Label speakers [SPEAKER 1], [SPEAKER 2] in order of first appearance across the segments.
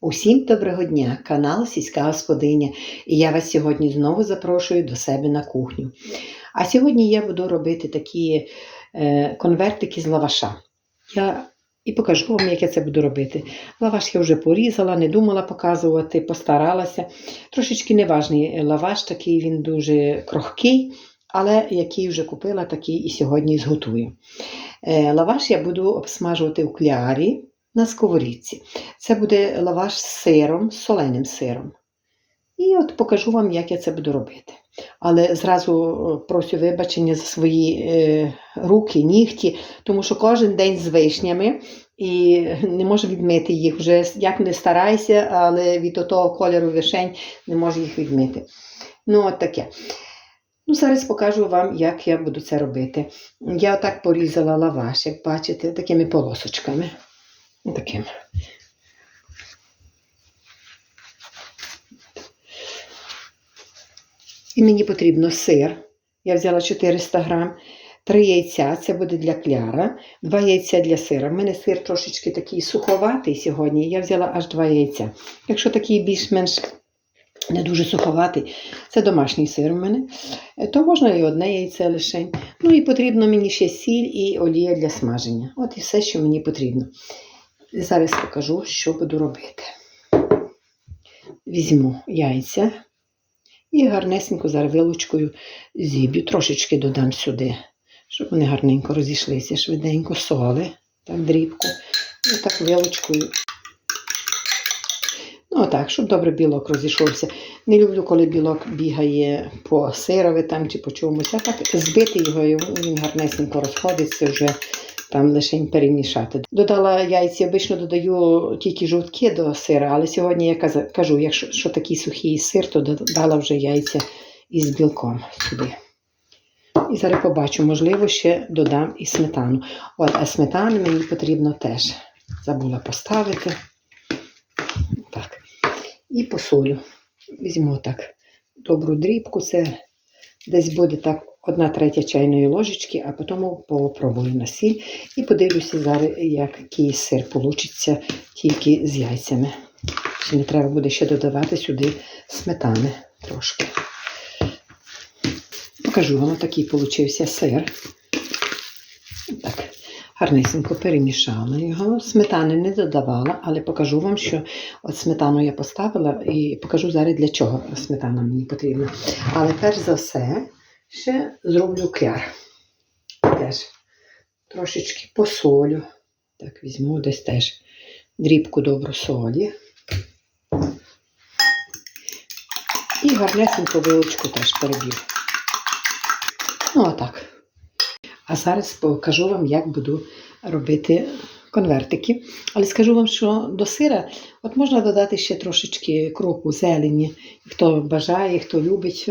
[SPEAKER 1] Усім доброго дня, канал Сільська Господиня, і я вас сьогодні знову запрошую до себе на кухню. А сьогодні я буду робити такі е, конвертики з лаваша. Я і покажу вам, як я це буду робити. Лаваш я вже порізала, не думала показувати, постаралася. Трошечки неважний лаваш, такий він дуже крохкий, але який вже купила, такий і сьогодні зготую. Е, лаваш я буду обсмажувати у клярі на сковорідці. Це буде лаваш з сиром, з соленим сиром. І от покажу вам, як я це буду робити. Але зразу е, прошу вибачення за свої е, руки, нігті, тому що кожен день з вишнями і не можу відмити їх. Вже як не старайся, але від того кольору вишень не можу їх відмити. Ну, от таке. Ну, зараз покажу вам, як я буду це робити. Я отак порізала лаваш, як бачите, такими полосочками. Таким. І мені потрібно сир. Я взяла 400 грам, 3 яйця, це буде для кляра, 2 яйця для сира. У мене сир трошечки такий суховатий сьогодні, я взяла аж 2 яйця. Якщо такий більш-менш не дуже суховатий, це домашній сир у мене, то можна і одне яйце лише. Ну і потрібно мені ще сіль і олія для смаження. От і все, що мені потрібно. Зараз покажу, що буду робити. Візьму яйця і гарнесенько зараз вилочкою зіб'ю. Трошечки додам сюди, щоб вони гарненько розійшлися, швиденько соли, так дрібку. І так вилочкою. Ну, отак, щоб добре білок розійшовся. Не люблю, коли білок бігає по сирові там чи по чомусь. А так збити його, і він гарнесенько розходиться вже там лише перемішати. Додала яйця, обично додаю тільки жовтки до сира, але сьогодні я кажу, якщо що такий сухий сир, то додала вже яйця із білком сюди. І зараз побачу, можливо, ще додам і сметану. От, а сметану мені потрібно теж. Забула поставити. Так. І посолю. Візьму так добру дрібку, це десь буде так одна третя чайної ложечки, а потім попробую на сіль і подивлюся зараз, який сир вийде тільки з яйцями. Чи не треба буде ще додавати сюди сметани трошки. Покажу вам, такий получився сир. Так, гарнесенько перемішала його. Сметани не додавала, але покажу вам, що от сметану я поставила і покажу зараз для чого сметана мені потрібна. Але перш за все, ще зроблю кляр. Теж трошечки посолю. Так, візьму десь теж дрібку добру солі. І гарнесенько вилочку теж переб'ю. Ну, отак. А зараз покажу вам, як буду робити конвертики. Але скажу вам, що до сира от можна додати ще трошечки кроку зелені. Хто бажає, хто любить.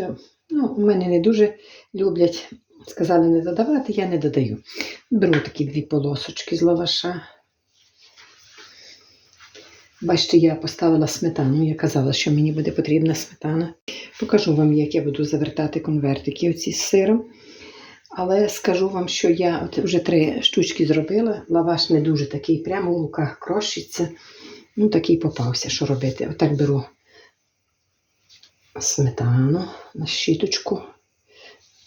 [SPEAKER 1] Ну, мене не дуже люблять. Сказали не додавати, я не додаю. Беру такі дві полосочки з лаваша. Бачите, я поставила сметану. Я казала, що мені буде потрібна сметана. Покажу вам, як я буду завертати конвертики оці з сиром. Але скажу вам, що я от вже три штучки зробила. Лаваш не дуже такий, прямо в руках крошиться. Ну, такий попався, що робити. Отак беру сметану на щіточку.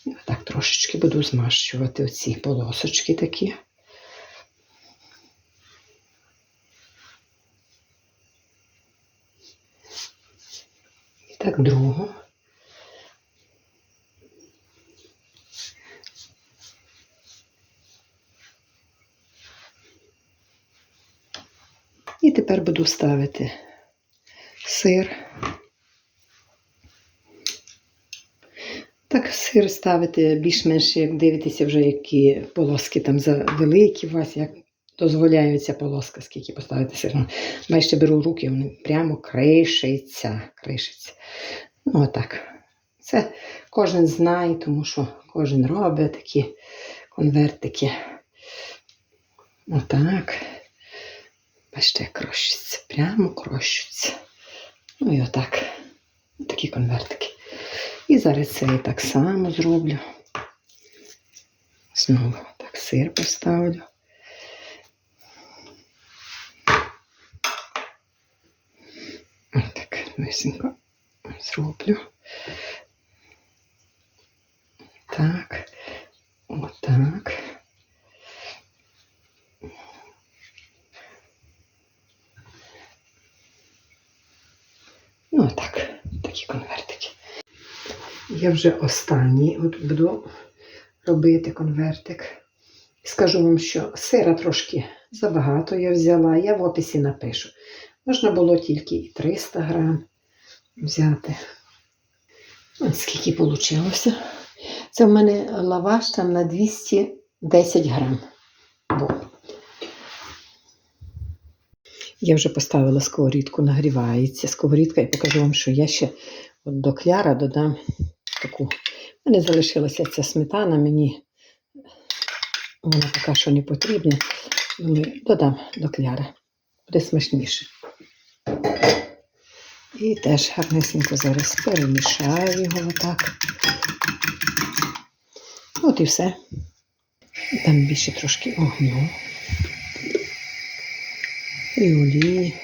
[SPEAKER 1] І отак трошечки буду змащувати оці полосочки такі. І так другу. І тепер буду ставити сир. Так, сир ставити більш-менш, як дивитеся, вже які полоски там за великі у вас, як дозволяє ця полоска, скільки поставити сир. Бачите, беру руки, вони прямо кришиться, кришиться. Ну, отак. Це кожен знає, тому що кожен робить такі конвертики. Отак. Бачите, крощиться, прямо крощуться. Ну і отак. Такі конвертики. І зараз це я так само зроблю. Знову так сир поставлю. гарнесенько зроблю. Так, отак. Ну, отак, такі конвертики. Я вже останній от буду робити конвертик. Скажу вам, що сира трошки забагато я взяла, я в описі напишу. Можна було тільки і 300 грам взяти. Ось скільки вийшло. Це в мене лаваш там на 210 грам. Я вже поставила сковорідку, нагрівається сковорідка, і покажу вам, що я ще от до кляра додам таку. У мене залишилася ця сметана, мені вона поки що не потрібна. Додам до кляра. Буде смачніше. І теж гарнесенько зараз перемішаю його отак. От і все. Там більше трошки огню. І олії.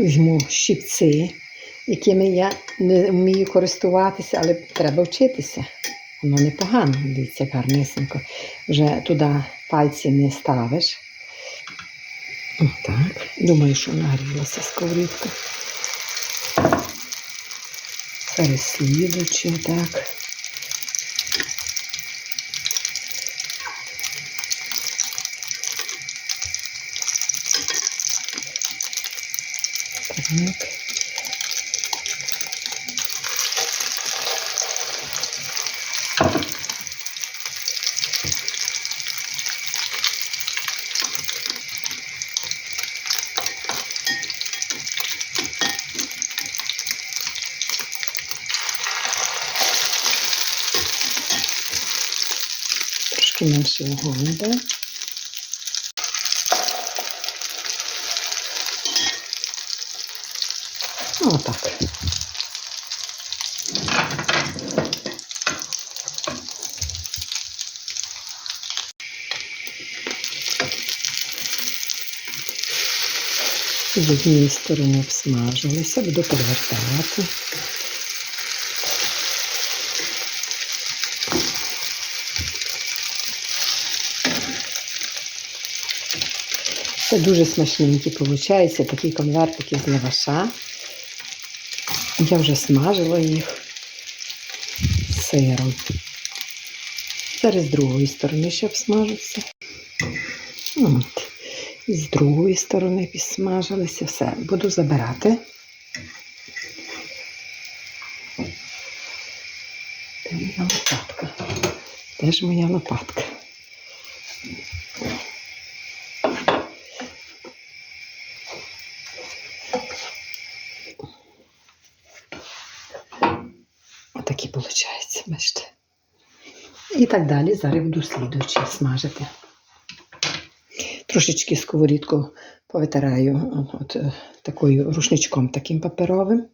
[SPEAKER 1] Візьму щипці, якими я не вмію користуватися, але треба вчитися. Воно непогано, дивіться, гарнесенько. Вже туди пальці не ставиш. Отак. Думаю, що нагрілася сковорідка. Переслідуючи, так. Так. Трошки менше вогонь йде. Отак. З однієї сторони обсмажилися, буду перевертати. Це дуже смачненькі виходить, такі конвертики з лаваша. Я вже смажила їх сиром. Зараз з другої сторони ще обсмажуться. От. І з другої сторони підсмажилися. Все, буду забирати. Де моя лопатка? Де ж моя лопатка? Виходить, бачите. І так далі. Зараз буду слідуючи смажити. Трошечки сковорідку повитираю от, е, такою рушничком таким паперовим.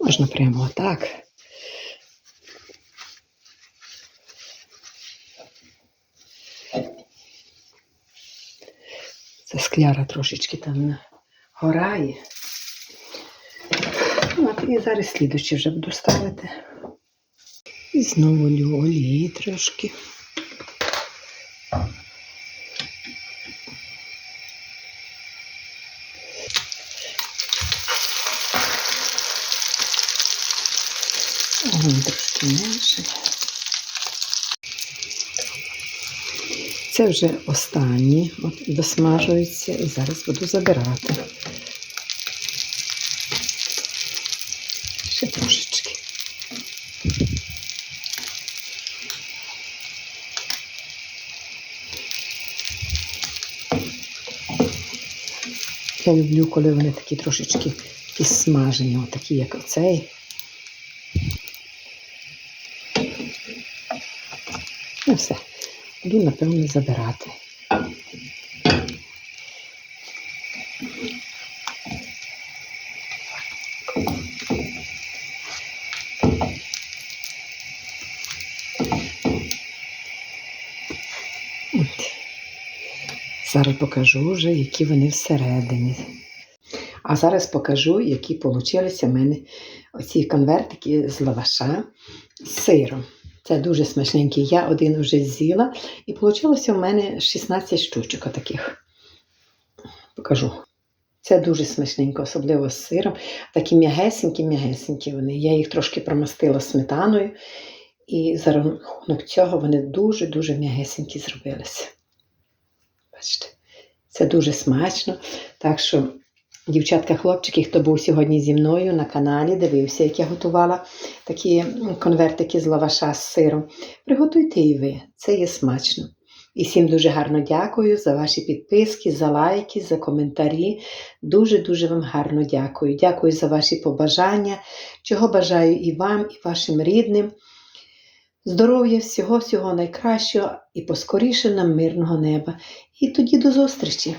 [SPEAKER 1] Можна прямо отак. Це скляра трошечки там горає. І зараз слідучі вже буду ставити. І знову лю олії трошки. Огонь трошки менше. Це вже останні от, досмажуються і зараз буду забирати. Ще трошечки. Я люблю, коли вони такі трошечки такі смажені, такі, як оцей. Ну все, буду, напевно, забирати. Зараз покажу вже, які вони всередині. А зараз покажу, які получилися в мене оці конвертики з лаваша з сиром. Це дуже смачненький. Я один вже з'їла, і вийшло в мене 16 штучок таких. Покажу. Це дуже смачненько, особливо з сиром. Такі м'ягесенькі-м'ягесенькі вони. Я їх трошки промастила сметаною, і за рахунок цього вони дуже-дуже м'ягесенькі зробилися. Бачите, це дуже смачно. Так що, дівчатка, хлопчики, хто був сьогодні зі мною на каналі, дивився, як я готувала такі конвертики з лаваша з сиром. Приготуйте і ви, це є смачно. І всім дуже гарно дякую за ваші підписки, за лайки, за коментарі. Дуже-дуже вам гарно дякую. Дякую за ваші побажання, чого бажаю і вам, і вашим рідним. Здоров'я, всього-всього найкращого і поскоріше нам мирного неба. І тоді до зустрічі!